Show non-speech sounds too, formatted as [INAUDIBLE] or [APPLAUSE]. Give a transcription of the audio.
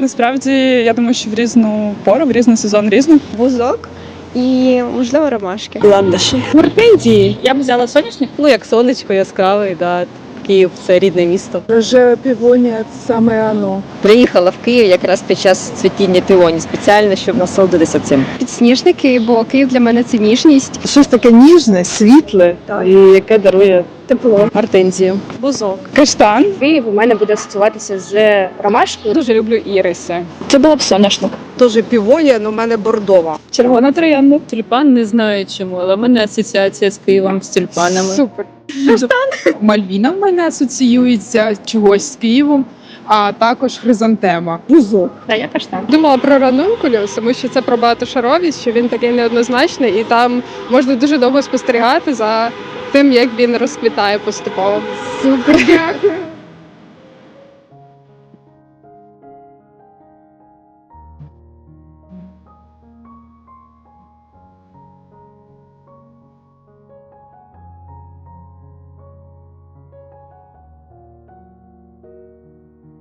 Насправді, я думаю, що в різну пору, в різний сезон різно. Бузок і, можливо, ромашки. Ландиші. Гортензії. Я б взяла соняшник. Ну, як сонечко яскравий, да. Київ це рідне місто. Рожева півонія саме оно. Приїхала в Київ якраз під час цвітіння півоні, спеціально, щоб насолодитися цим. Підсніжники, бо Київ для мене це ніжність. Щось таке ніжне, світле і яке дарує Тепло. Гортензію. Бузок. Каштан. Київ у мене буде асоціюватися з ромашкою. Дуже люблю іриси. Це була б соняшник. Теж півонія, але в мене бордова. Червона троянда. Тюльпан не знаю чому, але в мене асоціація з Києвом з тюльпанами. Супер. Мальвіна в мене асоціюється чогось з Києвом, а також хризантема. Бузок. Та я каштан. Думала про ранункулюс, тому що це про багатошаровість, що він такий неоднозначний, і там можна дуже довго спостерігати за тим, як він розквітає поступово. Супер, дякую. [LAUGHS]